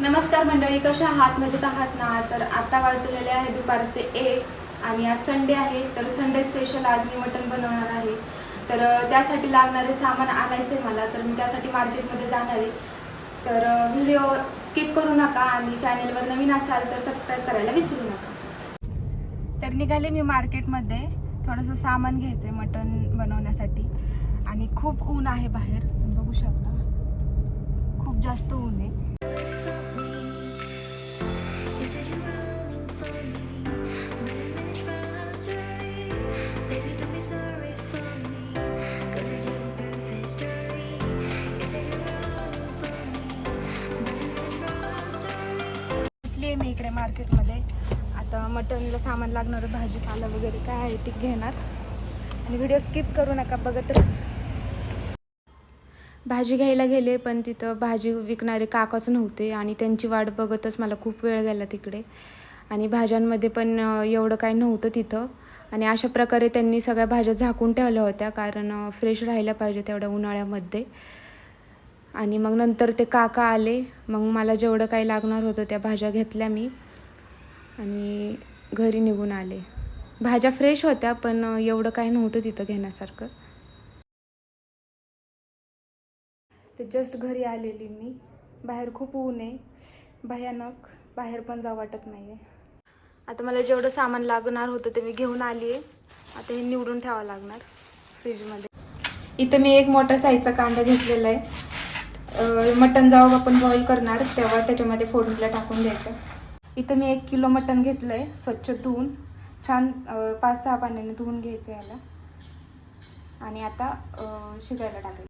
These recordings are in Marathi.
नमस्कार मंडळी कशा आहात? मजेत आहात ना? तर आता वाजलेले आहे दुपारचे एक आणि आज संडे आहे तर संडे स्पेशल आज मी मटण बनवणार आहे. तर त्यासाठी लागणारे सामान आणायचे मला तर मी त्यासाठी मार्केटमध्ये जाणार आहे. तर व्हिडिओ स्किप करू नका आणि चॅनेलवर नवीन असाल तर सबस्क्राईब करायला विसरू नका. तर निघाले मी मार्केटमध्ये. थोडंसं सामान घ्यायचं आहे मटण बनवण्यासाठी. आणि खूप ऊन आहे बाहेर तुम्ही बघू शकता. खूप जास्त ऊन आहे. मी इकडे मार्केटमध्ये. आता मटनला सामान लागणारं भाजीपाला वगैरे काय आहे ते घेणार. आणि व्हिडिओ स्किप करू नका बघत राहा. भाजी घ्यायला गेले पण तिथं भाजी विकणारे काकाच नव्हते आणि त्यांची वाट बघतच मला खूप वेळ गेला तिकडे. आणि भाज्यांमध्ये पण एवढं काही नव्हतं तिथं. आणि अशा प्रकारे त्यांनी सगळ्या भाज्या झाकून ठेवल्या होत्या कारण फ्रेश राहायला पाहिजे तेवढ्या उन्हाळ्यामध्ये. आणि मग नंतर ते काका आले मग मला जेवढं काही लागणार होतं त्या भाज्या घेतल्या मी. आणि घरी निघून आले. भाज्या फ्रेश होत्या पण एवढं काही नव्हतं तिथं घेण्यासारखं. ते जस्ट घरी आलेली मी. बाहेर खूप ऊन आहे. भयानक. बाहेर पण जाऊ वाटत नाही आहे आता मला जेवढं सामान लागणार होतं ते मी घेऊन आली आहे आता हे निवडून ठेवावं लागणार फ्रीजमध्ये. इथं मी एक मोठा साईजचा कांदा घेतलेला आहे. मटण जावं आपण बॉईल करणार. तेव्हा त्याच्यामध्ये फोडणीला टाकून द्यायचं. इथं मी एक किलो मटण घेतलं आहे स्वच्छ धुवून. छान पाच सहा पाण्याने धुवून घ्यायचं याला. आणि आता शिजायला टाकायचं.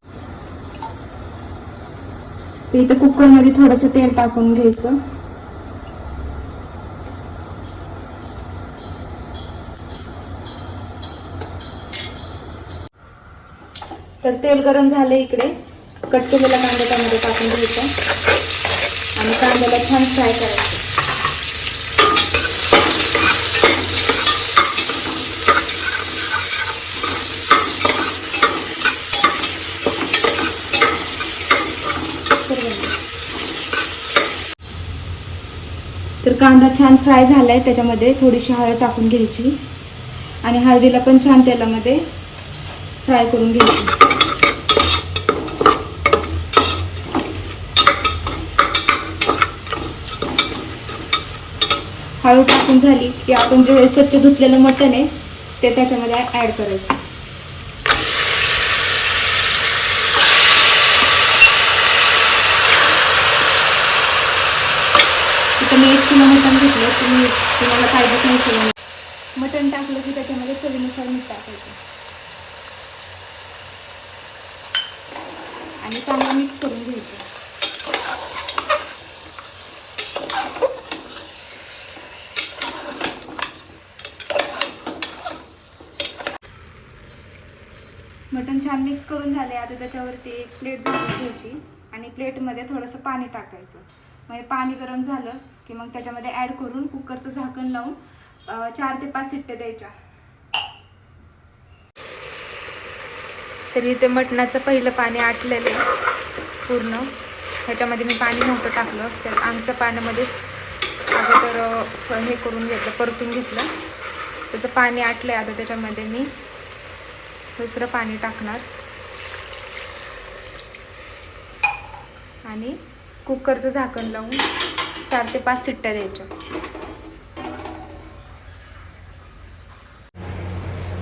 ते इथं कुकरमध्ये थोडंसं तेल टाकून घ्यायचं. तर तेल गरम झालं इकडे. कट केलेला कांदा त्यामध्ये टाकून घ्यायचा. आणि कांद्याला छान फ्राय करायचं. तर कांदा छान फ्राय झालाय त्याच्यामध्ये थोडीशी हळद टाकून घ्यायची. आणि हळदीला पण छान तेलामध्ये फ्राय करून घ्यायची. हळद टाकून झाली की आपण जे स्वच्छ धुतलेलं मटण आहे ते त्याच्यामध्ये ॲड करायचं. मी एक किलो मटण घेतलं तुम्ही तुम्हाला पाहिजे नाही किलो मटण टाकलं की त्याच्यामध्ये चवीनुसार मीठ टाकायचं. आणि चांगलं मिक्स करून घ्यायचं. मटण छान मिक्स करून झाले आता त्याच्यावरती एक प्लेट झाकून घ्यायची आणि प्लेटमध्ये थोडंसं पाणी टाकायचं. मग पाणी गरम झालं की मग त्याच्यामध्ये ॲड करून कुकरचं झाकण लावून चार ते पाच सिट्ट्या द्यायच्या. तरी ते मटणाचं पहिलं पाणी आटलेलं आहे पूर्ण. ह्याच्यामध्ये मी पाणी नव्हतं टाकलं तर आमच्या पाण्यामध्ये अगोदर हे करून घेतलं परतून घेतलं. त्याचं पाणी आटलं आहे आता त्याच्यामध्ये मी. दुसरं पाणी टाकणार. आणि कुकरचं झाकण लावून चार ते पाच सिट्ट्या द्यायच्या.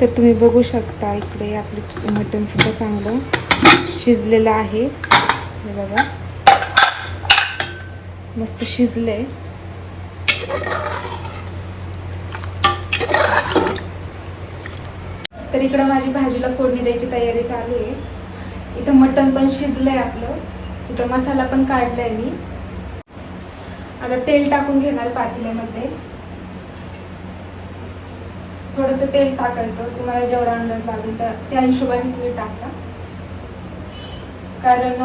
तर तुम्ही बघू शकता इकडे आपलं मटण सुद्धा चांगलं शिजलेलं आहे. हे बघा. मस्त शिजलंय. तर इकडं माझी भाजीला फोडणी द्यायची तयारी चालू आहे. इथं मटण पण शिजलंय आपलं. इथं मसाला पण काढलाय मी. आता तेल टाकून घेणार पातेल्यामध्ये. थोडंसं तेल टाकायचं. तुम्हाला जेवढा अंदाज लागेल तर त्या हिशोबाने तुम्ही टाका. कारण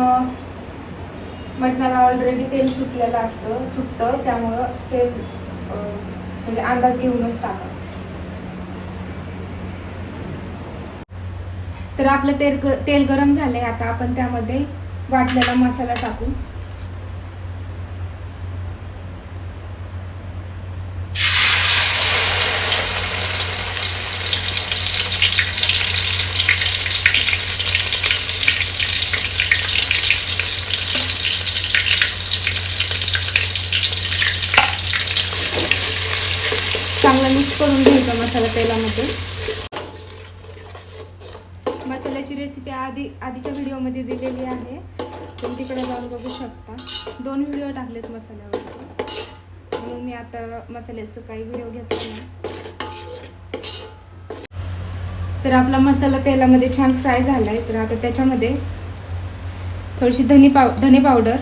मटणाला ऑलरेडी तेल सुटलेलं असतं सुटतं. त्यामुळं तेल म्हणजे अंदाज घेऊनच टाका. तर आपलं तेल तेल गरम झालंय. आता आपण त्यामध्ये वाटलेला मसाला टाकून. चांगला मिक्स करून घ्यायचा मसाला तेलामध्ये. याची रेसिपी आधी आधीच्या व्हिडिओमध्ये दिलेली आहे. तुम्ही तिकडे जाऊन बघू शकता. दोन व्हिडिओ टाकलेत मसाल्यावर म्हणून मी आता मसाल्याचं काही व्हिडिओ घेतला नाही. तर आपला मसाला तेलामध्ये छान फ्राय झाला आहे तर आता त्याच्यामध्ये थोडीशी धनी पाव धने पावडर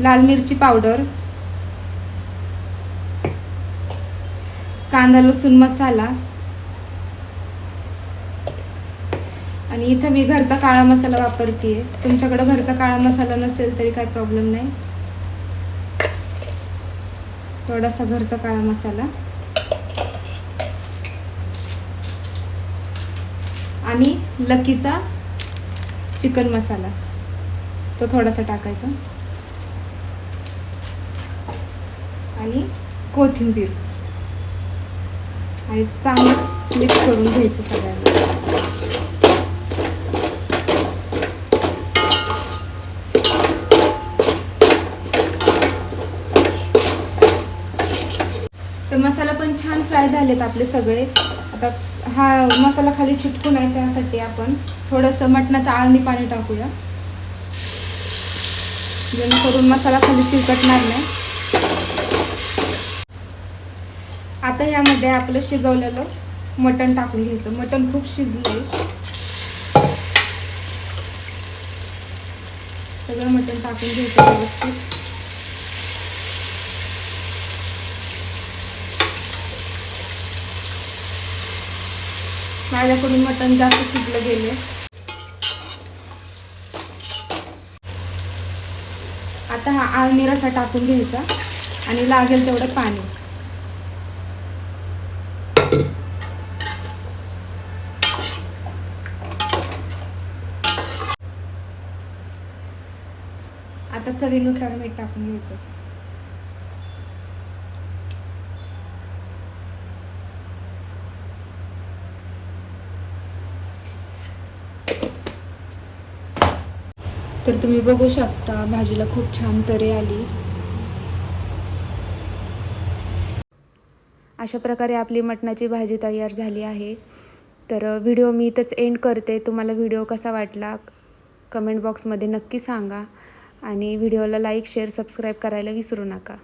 लाल मिरची पावडर कांदा लसूण मसाला आणि इथं मी घरचा काळा मसाला वापरते तुमच्याकडे घरचा काळा मसाला नसेल तरी काही प्रॉब्लेम नाही. थोडासा घरचा काळा मसाला. आणि लकीचा चिकन मसाला. तो थोडासा टाकायचा. आणि कोथिंबीर. आणि चांगलं मिक्स करून घ्यायचं सगळ्यांना. तर मसाला पण छान फ्राय झालेत आपले सगळे. आता हा मसाला खाली चिटकून आहे त्यासाठी आपण थोडंसं मटणाचं आळणी पाणी टाकूया. जेणेकरून मसाला खाली चिकटणार नाही. आता ह्यामध्ये आपलं शिजवलेलं मटण टाकून घ्यायचं. मटण खूप शिजलंय. सगळं मटण टाकून घ्यायचं व्यवस्थित. माझ्याकडून मटण जास्त शिजलं गेले आता हा आळणी रसा टाकून घ्यायचा आणि लागेल तेवढं पाणी. आता चवीनुसार मीठ टाकून घ्यायचं. तर तुम्ही बघू शकता भाजीला खूप छान तरी आली. अशा प्रकारे आपली मटणाची भाजी तयार झाली आहे. तर व्हिडिओ मी इथंच एंड करते. तुम्हाला व्हिडिओ कसा वाटला कमेंट बॉक्समध्ये नक्की सांगा. आणि व्हिडिओला लाईक शेअर सबस्क्राईब करायला विसरू नका.